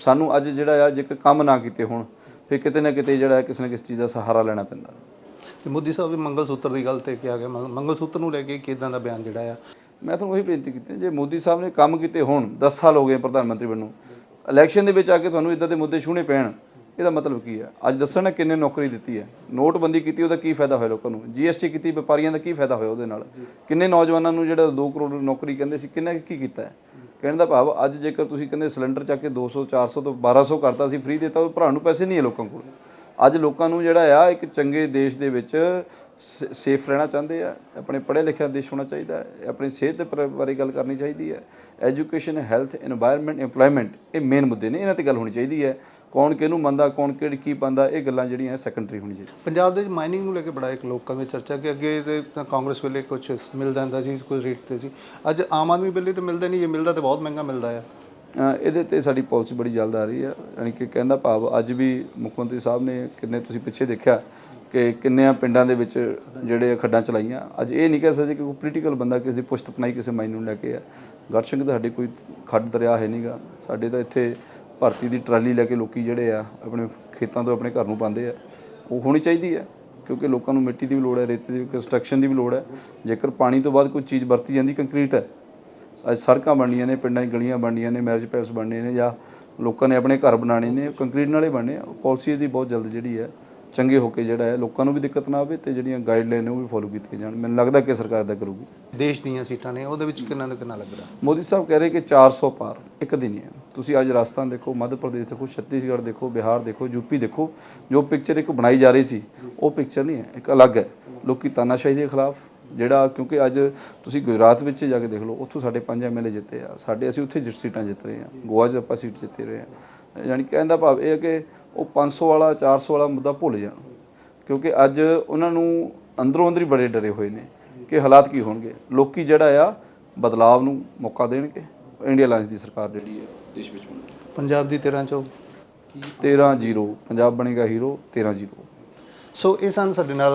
ਸਾਨੂੰ ਅੱਜ ਜਿਹੜਾ ਆ ਜੇਕਰ ਕੰਮ ਨਾ ਕੀਤੇ ਹੋਣ, ਫਿਰ ਕਿਤੇ ਨਾ ਕਿਤੇ ਜਿਹੜਾ ਕਿਸੇ ਨਾ ਕਿਸੇ ਚੀਜ਼ ਦਾ ਸਹਾਰਾ ਲੈਣਾ ਪੈਂਦਾ। ਤੇ ਮੋਦੀ ਸਾਹਿਬ ਦੇ ਮੰਗਲ ਸੂਤਰ ਦੀ ਗੱਲ ਤੇ ਕਿਹਾ ਗਿਆ। ਮੰਗ- ਮੰਗਲ ਸੂਤਰ ਨੂੰ ਲੈ ਕੇ ਕਿਦਾਂ ਦਾ ਬਿਆਨ ਜਿਹੜਾ ਆ ਮੈਂ ਤੁਹਾਨੂੰ ਉਹੀ ਬੇਨਤੀ ਕੀਤੀ ਜੇ ਮੋਦੀ ਸਾਹਿਬ ਨੇ ਕੰਮ ਕੀਤੇ ਹੋਣ 10 ਸਾਲ ਹੋ ਗਏ ਪ੍ਰਧਾਨ ਮੰਤਰੀ ਬਣਨ ਇਲੈਕਸ਼ਨ ਦੇ ਵਿੱਚ ਆ ਕੇ ਤੁਹਾਨੂੰ ਇਦਾਂ ਦੇ ਮੁੱਦੇ ਛੂਹਣੇ ਪੈਣ, ਇਹਦਾ ਮਤਲਬ ਕੀ ਹੈ? ਅੱਜ ਦੱਸਣਾ ਕਿੰਨੇ ਨੌਕਰੀ ਦਿੱਤੀ ਹੈ, ਨੋਟਬੰਦੀ ਕੀਤੀ, ਉਹਦਾ ਕੀ ਫਾਇਦਾ ਹੋਇਆ ਲੋਕਾਂ ਨੂੰ? ਜੀਐਸਟੀ ਕੀਤੀ, ਵਪਾਰੀਆਂ ਦਾ ਕੀ ਫਾਇਦਾ ਹੋਇਆ ਉਹਦੇ ਨਾਲ? ਕਿੰਨੇ ਨੌਜਵਾਨਾਂ ਨੂੰ ਜਿਹੜਾ 2 ਕਰੋੜ ਨੌਕਰੀ ਕਹਿੰਦੇ ਸੀ, ਕਿੰਨਾ ਕੀ ਕੀਤਾ ਹੈ? ਕਹਿਣ ਦਾ ਭਾਵ, ਅੱਜ ਜੇਕਰ ਤੁਸੀਂ ਕਹਿੰਦੇ ਸਿਲੰਡਰ ਚੱਕ ਕੇ 200 400 ਤੋਂ 1200 ਕਰਤਾ ਸੀ ਫ੍ਰੀ ਦਿੱਤਾ, ਉਹ ਭਰਾ ਨੂੰ ਪੈਸੇ ਨਹੀਂ ਹੈ ਲੋਕਾਂ ਕੋਲ। ਅੱਜ ਲੋਕਾਂ ਨੂੰ ਜਿਹੜਾ ਆ, ਇੱਕ ਚੰਗੇ ਦੇਸ਼ ਦੇ ਵਿੱਚ ਸੇਫ ਰਹਿਣਾ ਚਾਹੁੰਦੇ ਆ ਆਪਣੇ ਪੜ੍ਹੇ ਲਿਖਿਆ ਦੇਸ਼ ਹੋਣਾ ਚਾਹੀਦਾ ਹੈ ਆਪਣੀ ਸਿਹਤ ਦੇ ਬਾਰੇ ਗੱਲ ਕਰਨੀ ਚਾਹੀਦੀ ਹੈ। ਐਜੂਕੇਸ਼ਨ ਹੈਲਥ এনवायरमेंट ਏਮਪਲੋਇਮੈਂਟ ਇਹ ਮੇਨ ਮੁੱਦੇ ਨੇ ਇਹਨਾਂ ਤੇ ਗੱਲ ਹੋਣੀ ਚਾਹੀਦੀ ਹੈ। ਕੌਣ ਕਿਹਨੂੰ ਮੰਨਦਾ ਕੌਣ ਕਿਹੜੀ ਕੀ ਪਾਉਂਦਾ ਇਹ ਗੱਲਾਂ ਜਿਹੜੀਆਂ ਸੈਕੰਡਰੀ ਹੋਣੀ ਚਾਹੀਦੀ। ਪੰਜਾਬ ਦੇ ਵਿੱਚ ਮਾਈਨਿੰਗ ਨੂੰ ਲੈ ਕੇ ਬੜਾ ਇੱਕ ਲੋਕਾਂ ਦੇ ਚਰਚਾ ਕਿ ਅੱਗੇ ਤੇ ਕਾਂਗਰਸ ਵੇਲੇ ਕੁਝ ਮਿਲ ਜਾਂਦਾ ਸੀ ਕੋਈ ਰੇਟ ਤੇ ਸੀ। ਅੱਜ ਆਮ ਆਦਮੀ ਵੇਲੇ ਤੇ ਮਿਲਦਾ ਨਹੀਂ ਜੇ ਮਿਲਦਾ ਤੇ ਬਹੁਤ ਮਹਿੰਗਾ ਮਿਲਦਾ ਆ। ਇਹਦੇ ਤੇ ਸਾਡੀ ਪਾਲਿਸੀ ਬੜੀ ਜਲਦ ਆ ਰਹੀ ਆ ਯਾਨੀ ਕਿ ਕਹਿੰਦਾ ਭਾਵ ਅੱਜ ਵੀ ਮੁੱਖ ਮੰਤਰੀ ਸਾਹਿਬ ਨੇ ਕਿੰਨੇ ਤੁਸੀਂ ਪਿੱਛੇ ਦੇਖਿਆ ਕਿ ਕਿੰਨਿਆਂ ਪਿੰਡਾਂ ਦੇ ਵਿੱਚ ਜਿਹੜੇ ਖੱਡਾਂ ਚਲਾਈਆਂ। ਅੱਜ ਇਹ ਨਹੀਂ ਕਹਿ ਸਕਦੇ ਕਿ ਕੋਈ ਪੋਲੀਟੀਕਲ ਬੰਦਾ ਕਿਸੇ ਦੀ ਪੁਸ਼ਤ ਪਨਾਈ ਕਿਸੇ ਮਾਈਨ ਨੂੰ ਲੈ ਕੇ ਆ। ਗੜਸ਼ੰਕ ਤਾਂ ਸਾਡੇ ਕੋਈ ਖੱਡ ਦਰਿਆ ਹੈ ਨਹੀਂਗਾ ਸਾਡੇ ਤਾਂ ਇੱਥੇ ਭਰਤੀ ਦੀ ਟਰਾਲੀ ਲੈ ਕੇ ਲੋਕੀ ਜਿਹੜੇ ਆ, ਆਪਣੇ ਖੇਤਾਂ ਤੋਂ ਆਪਣੇ ਘਰ ਨੂੰ ਪਾਉਂਦੇ ਆ। ਉਹ ਹੋਣੀ ਚਾਹੀਦੀ ਹੈ ਕਿਉਂਕਿ ਲੋਕਾਂ ਨੂੰ ਮਿੱਟੀ ਦੀ ਵੀ ਲੋੜ ਹੈ, ਰੇਤੇ ਦੀ ਵੀ ਕੰਸਟਰਕਸ਼ਨ ਦੀ ਵੀ ਲੋੜ ਹੈ। ਜੇਕਰ ਪਾਣੀ ਤੋਂ ਬਾਅਦ ਕੋਈ ਚੀਜ਼ ਵਰਤੀ ਜਾਂਦੀ ਕੰਕਰੀਟ ਹੈ। ਅੱਜ ਸੜਕਾਂ ਬਣਨੀਆਂ ਨੇ, ਪਿੰਡਾਂ 'ਚ ਗਲੀਆਂ ਬਣਨੀਆਂ ਨੇ ਮੈਰਿਜ ਪੈਲਸ ਬਣਨੇ ਨੇ ਜਾਂ ਲੋਕਾਂ ਨੇ ਆਪਣੇ ਘਰ ਬਣਾਉਣੇ ਨੇ ਕੰਕਰੀਟ ਨਾਲੇ ਬਣਨੇ ਆ। ਪਾਲਿਸੀ ਦੀ ਬਹੁਤ ਜਲਦ ਜਿਹੜੀ ਹੈ ਚੰਗੇ ਹੋ ਕੇ ਜਿਹੜਾ ਹੈ ਲੋਕਾਂ ਨੂੰ ਵੀ ਦਿੱਕਤ ਨਾ ਆਵੇ ਤੇ ਜਿਹੜੀਆਂ ਗਾਈਡਲਾਈਨ ਨੇ ਉਹ ਵੀ ਫੋਲੋ ਕੀਤੀਆਂ ਜਾਣ। ਮੈਨੂੰ ਲੱਗਦਾ ਕਿ ਸਰਕਾਰ ਦਾ ਕਰੂਗੀ। ਦੇਸ਼ ਦੀਆਂ ਸੀਟਾਂ ਨੇ ਉਹਦੇ ਵਿੱਚ ਕਿੰਨਾ ਦਾ ਕਿੰਨਾ ਲੱਗ ਰਿਹਾ ਮੋਦੀ ਸਾਹਿਬ ਕਹਿ ਰਹੇ ਕਿ 400 ਪਾਰ ਇੱਕ ਦਿਨ ਹੀ ਹੈ। ਤੁਸੀਂ ਅੱਜ ਰਾਜਸਥਾਨ ਦੇਖੋ ਮੱਧ ਪ੍ਰਦੇਸ਼ ਦੇਖੋ ਛੱਤੀਸਗੜ੍ਹ ਦੇਖੋ ਬਿਹਾਰ ਦੇਖੋ ਯੂਪੀ ਦੇਖੋ ਜੋ ਪਿਕਚਰ ਇੱਕ ਬਣਾਈ ਜਾ ਰਹੀ ਸੀ ਉਹ ਪਿਕਚਰ ਨਹੀਂ ਹੈ ਇੱਕ ਅਲੱਗ ਹੈ। ਲੋਕੀ ਤਾਨਾਸ਼ਾਹੀ ਦੇ ਖਿਲਾਫ ਜਿਹੜਾ ਕਿਉਂਕਿ ਅੱਜ ਤੁਸੀਂ ਗੁਜਰਾਤ ਵਿੱਚ ਜਾ ਕੇ ਦੇਖ ਲਓ ਉੱਥੋਂ ਸਾਡੇ ਪੰਜ ਐਮਐਲਏ ਜਿੱਤੇ ਆ ਸਾਡੇ ਅਸੀਂ ਉੱਥੇ ਜਿੱਤ ਸੀਟਾਂ ਜਿੱਤ ਰਹੇ ਹਾਂ ਗੋਆ 'ਚ ਆਪਾਂ ਸੀਟ ਜਿੱਤੇ ਰਹੇ ਹਾਂ। ਯਾਨੀ ਕਹਿਣ ਦਾ ਭਾਵ ਇਹ ਹੈ ਕਿ ਉਹ 500 ਵਾਲਾ 400 ਵਾਲਾ ਮੁੱਦਾ ਭੁੱਲ ਜਾਣ। ਕਿਉਂਕਿ ਅੱਜ ਉਹਨਾਂ ਨੂੰ ਅੰਦਰੋਂ ਅੰਦਰ ਹੀ ਬੜੇ ਡਰੇ ਹੋਏ ਨੇ ਕਿ ਹਾਲਾਤ ਕੀ ਹੋਣਗੇ। ਲੋਕੀ ਜਿਹੜਾ ਆ ਬਦਲਾਵ ਨੂੰ ਮੌਕਾ ਦੇਣਗੇ। ਇੰਡੀਆ ਅਲਾਈਅੰਸ ਦੀ ਸਰਕਾਰ ਜਿਹੜੀ ਹੈ ਦੇਸ਼ ਵਿੱਚ ਪੰਜਾਬ ਦੀ 13 ਚੋਂ। 13-0 ਪੰਜਾਬ ਬਣੇਗਾ ਹੀਰੋ 13-0 ਸੋ ਇਹ ਸਨ ਸਾਡੇ ਨਾਲ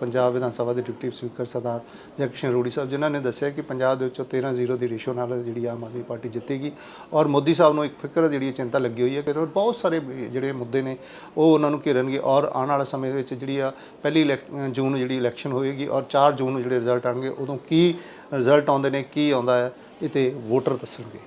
ਪੰਜਾਬ ਵਿਧਾਨ ਸਭਾ ਦੇ ਡਿਪਟੀ ਸਪੀਕਰ ਸਰਦਾਰ ਜਗਕਿਸ਼ਨ ਰੋੜੀ ਸਾਹਿਬ, ਜਿਨ੍ਹਾਂ ਨੇ ਦੱਸਿਆ ਕਿ ਪੰਜਾਬ ਦੇ ਵਿੱਚੋਂ 13-0 ਦੀ ਰੇਸ਼ੋ ਨਾਲ ਜਿਹੜੀ ਆਮ ਆਦਮੀ ਪਾਰਟੀ ਜਿੱਤੇਗੀ ਔਰ ਮੋਦੀ ਸਾਹਿਬ ਨੂੰ ਇੱਕ ਫਿਕਰ ਜਿਹੜੀ ਚਿੰਤਾ ਲੱਗੀ ਹੋਈ ਹੈ ਕਿ ਬਹੁਤ ਸਾਰੇ ਜਿਹੜੇ ਮੁੱਦੇ ਨੇ, ਉਹ ਉਹਨਾਂ ਨੂੰ ਘੇਰਨਗੇ ਔਰ ਆਉਣ ਵਾਲੇ ਸਮੇਂ ਦੇ ਵਿੱਚ ਜਿਹੜੀ ਆ ਪਹਿਲੀ ਇਲੈਕ- ਜੂਨ ਨੂੰ ਜਿਹੜੀ ਇਲੈਕਸ਼ਨ ਹੋਏਗੀ ਔਰ 4 ਜੂਨ ਨੂੰ ਜਿਹੜੇ ਰਿਜ਼ਲਟ ਆਣਗੇ ਉਦੋਂ ਕੀ ਰਿਜ਼ਲਟ ਆਉਂਦੇ ਨੇ, ਕੀ ਆਉਂਦਾ ਹੈ, ਇਹ ਤੇ ਵੋਟਰ ਦੱਸਣਗੇ।